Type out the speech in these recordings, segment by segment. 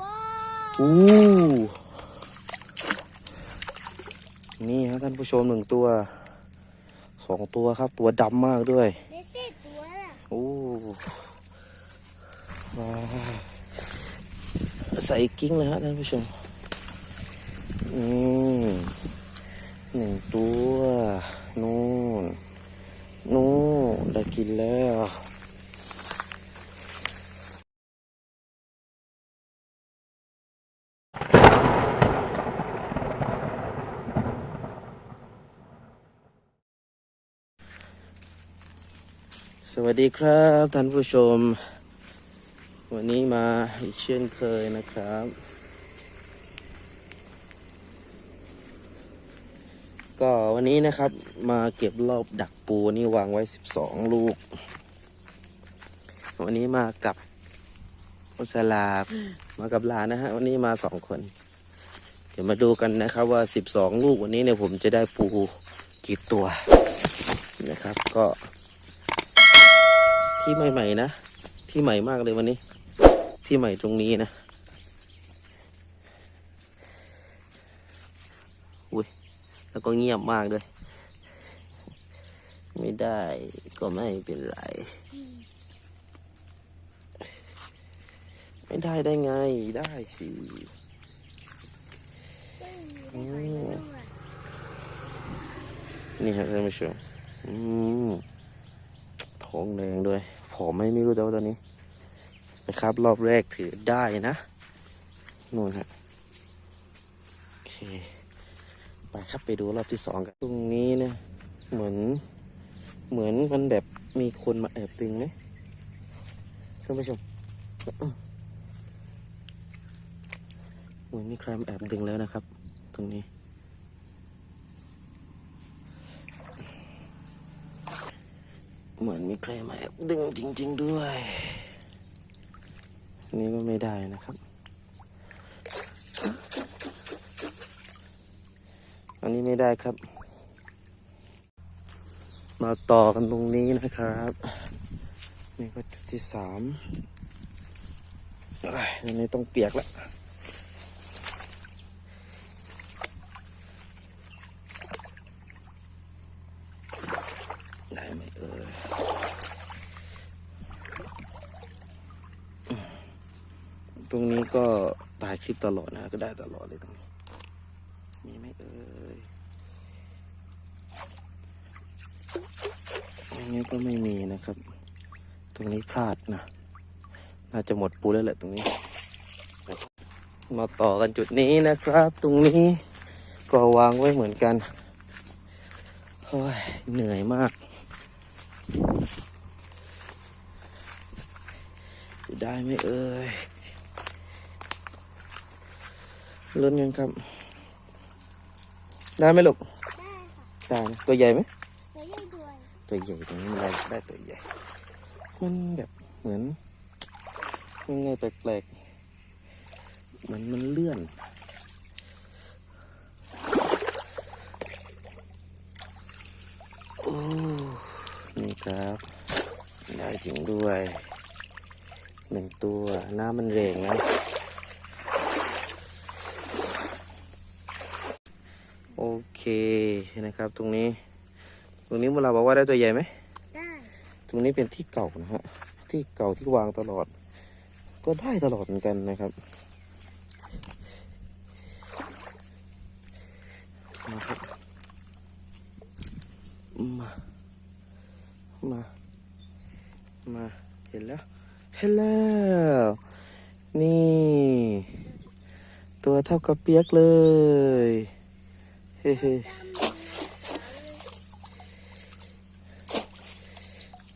ว้าวอู้นี่ฮะท่านผู้ชมหนึ่งตัวสองตัวครับตัวดำมากด้วยเลซี่ตัวน่ะโอ้ว้าวใส่กิ้งเลยฮะท่านผู้ชมนี่หนึ่งตัว นู่น นู่นได้กินแล้ว สวัสดีครับท่านผู้ชม วันนี้มาอีกเช่นเคยนะครับ ก็วันนี้นะครับมาเก็บรอบดักปูนี่วางไว้ 12 ลูก วันนี้มากับอุสลามากับลานนะฮะ วันนี้มาสองคน เดี๋ยวมาดูกันนะครับว่า 12 ลูกวันนี้เนี่ยผมจะได้ปูกี่ตัวนะครับ ก็ ที่ใหม่ๆนะ ที่ใหม่มากเลยวันนี้ ที่ใหม่ตรงนี้นะ อุ้ย แล้วก็เงียบมากเลยไม่ได้ก็ไม่เป็นไร ไม่ได้ได้ไง ได้สิไม่มีไม่หอยนางรมอะนี่ครับท่านผู้ชมอืม ท้องแดงด้วย ผอมไหมไม่รู้แต่ว่าตอนนี้ นะครับ รอบแรกถือได้นะนู่นฮะโอเค ไปครับไปดูรอบที่สองกัน ตรงนี้นะเหมือน เหมือนมันแบบมีคนมาแอบดึงไหมท่านผู้ชมเหมือนมีใครมาแอบดึงแล้วนะครับ ตรงนี้ เหมือนมีใครมาแอบดึงจริง ๆ ด้วย นี่ก็ไม่ได้นะครับ อันนี้ไม่ได้ครับ มาต่อกันตรงนี้นะครับ นี่ก็จุดที่สามอ้ยอันนี้ต้องเปียกแล้ว ได้ไหมเอ่ยต รงนี้ก็ถ่ายคลิปตลอดนะ ก็ได้ตลอดเลยตรงนี้ มีไหมเอ่ยตรงนี้ก็ไม่มีนะครับ ตรงนี้พลาดนะ น่าจะหมดปูแล้วแหละตรงนี้ มาต่อกันจุดนี้นะครับ ตรงนี้ก็วางไว้เหมือนกันโอ้ยเหนื่อยมากได้ไหมเอ่ย ลุ้นกันครับ ได้ไหมลูก ได้ค่ะไตัวใหญ่ไหมเดี๋ยวยังด้วยตัวใหญ่ตรงนี้ได้ได้ตัวใหญ่ มันแบบเหมือนยังไงแปลกๆเหมือนมันเลื่อน โอ้ นี่ครับ ได้จริงด้วย หนึ่งตัว น้ำมันแรงนะ โอ เคนะครับ ตรงนี้ ตรงนี้เวลาบอกว่าได้ตัวใหญ่ไหมได้ ตรงนี้เป็นที่เก่านะฮะที่เก่าที่วางตลอด ก็ได้ตลอดเหมือนกันนะครับมาครับมามา มา เห็นแล้ว เห็นแล้ว นี่ ตัวเท่ากับเปียกเลย เฮ้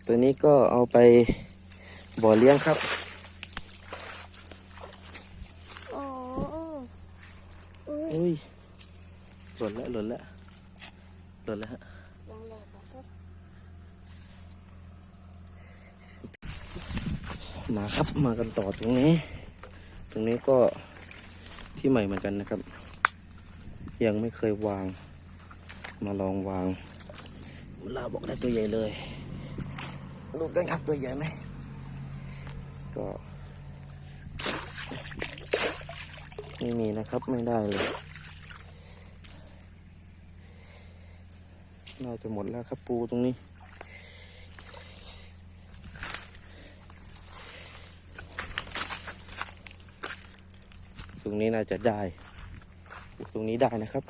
ตัวนี้ก็เอาไปบ่อเลี้ยงครับ โอ้อุ้ยอุ้ยหล่นแล้วหล่นแล้วหล่นแล้วฮะลองเลยก่อนสักมาครับมากันต่อตรงนี้ ตรงนี้ก็ที่ใหม่เหมือนกันนะครับ ยังไม่เคยวาง มาลองวางลาบอกได้ตัวใหญ่เลยดูกันครับตัวใหญ่ไหมก็ ไม่มีนะครับไม่ได้เลยน่าจะหมดแล้วครับปูตรงนี้ตรงนี้น่าจะได้ ตรงนี้ได้นะครับ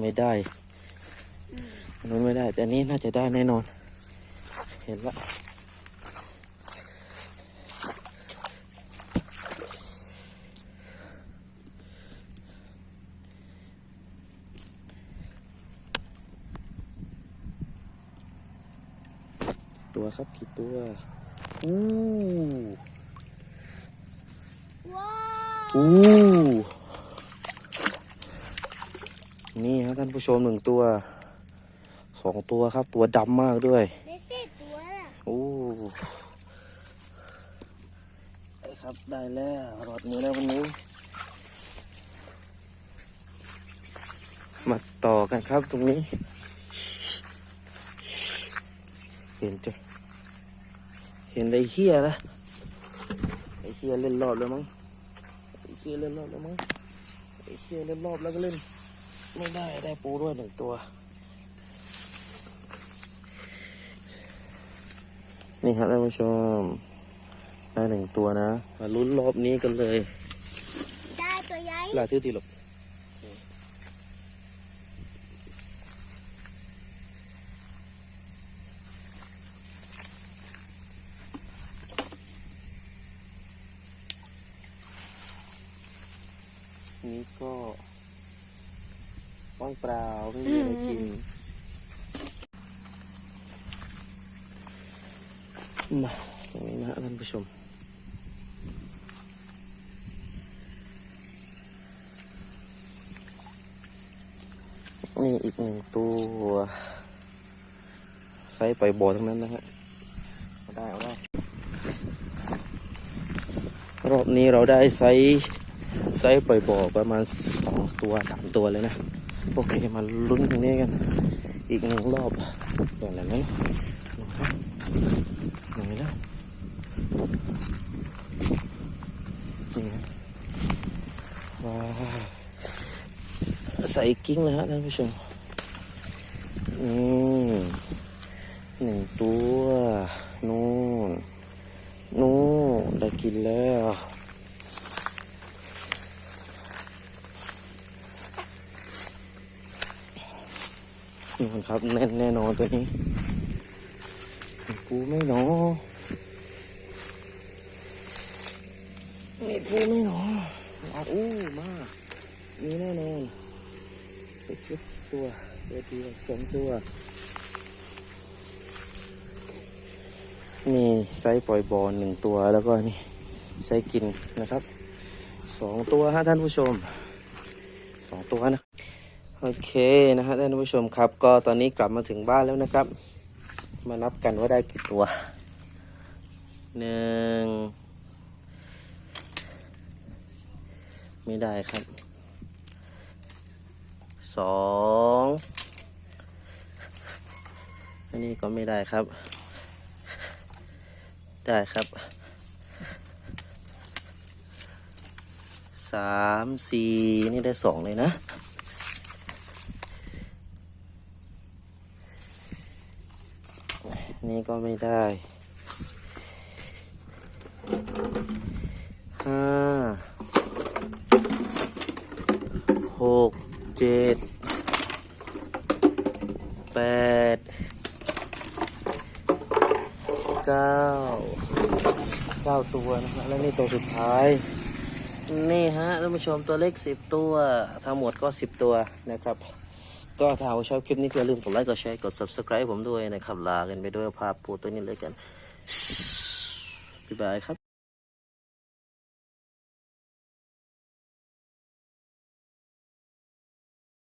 ไม่ได้นู้นไม่ได้ แต่นี้น่าจะได้แน่นอน เห็นละตัวครับกี่ตัว อู้ว้า อู้นี่ฮะท่านผู้ชมหนึ่งตัวสองตัวครับ ตัวดำมากด้วยได้สี่ตัวน่ะโอ้ได้ครับได้แล้วรอดมือแล้ววันนี้ มาต่อกันครับตรงนี้ เห็นจ้ะเห็นไอ้เฮียละไอ้เฮียเล่นรอบแล้วมั้ง ไอ้เฮียเล่นรอบแล้วมั้งไอ้เฮียเล่นรอบแล้วก็เล่น ไม่ได้ได้ปูด้วยหนึ่งตัว นี่ครับท่านผู้ชม ได้หนึ่งตัวนะ มาลุ้นรอบนี้กันเลย ได้ตัวใหญ่ลาทื่อตีหลบ นี่ก็ว่างเปล่าไม่มีอะไรกิน มาตรงนี้นะท่านผู้ชม นี่อีกหนึ่งตัวไซส์ปล่อยบ่อทั้งนั้นนะฮะเอาได้ เอาได้ รอบนี้เราได้ไซส์ ไซส์ปล่อยบ่อประมาณสองตัวสามตัวเลยนะ โอเคมาลุ้นตรงนี้กัน อีกหนึ่งรอบเดี๋ยวอะไรนะหนึ่งแล้วนี่ฮะว้าใส่กิ้งเลยฮะท่านผู้ชมอืมหนึ่งตัว นู่น นู่นได้กินแล้ว นี่นครับ แน่นแน่นอนตัวนี้ ปูไม่หนอไม่ปูไม่หนอเอาอู้มามีแน่นอนอีกสิบตัวเดียวสองตัว นี่ไซส์ปล่อยบอลหนึ่งตัวแล้วก็นี่ไซส์กินนะครับสองตัวฮะท่านผู้ชมสองตัวนะ โอเคนะฮะท่านผู้ชมครับ ก็ตอนนี้กลับมาถึงบ้านแล้วนะครับ มานับกันว่าได้กี่ตัวหนึ่งไม่ได้ครับสองอันนี้ก็ไม่ได้ครับ ได้ครับสามสี่นี่ได้สองเลยนะ นี่ก็ไม่ได้ห้าหกเจ็ดแปดเก้าเก้าตัวนะฮะแล้วนี่ตัวสุดท้าย นี่ฮะท่านผู้ชมตัวเลขสิบตัว ทั้งหมดก็สิบตัวนะครับ ก็ถ้าว่าชอบคลิปนี้ก็อย่าลืมกดไลค์กดแชร์กด subscribe ผมด้วยนะครับ ลากันไปด้วยภาพปูตัวนี้เลยกันบ๊ายบายครับ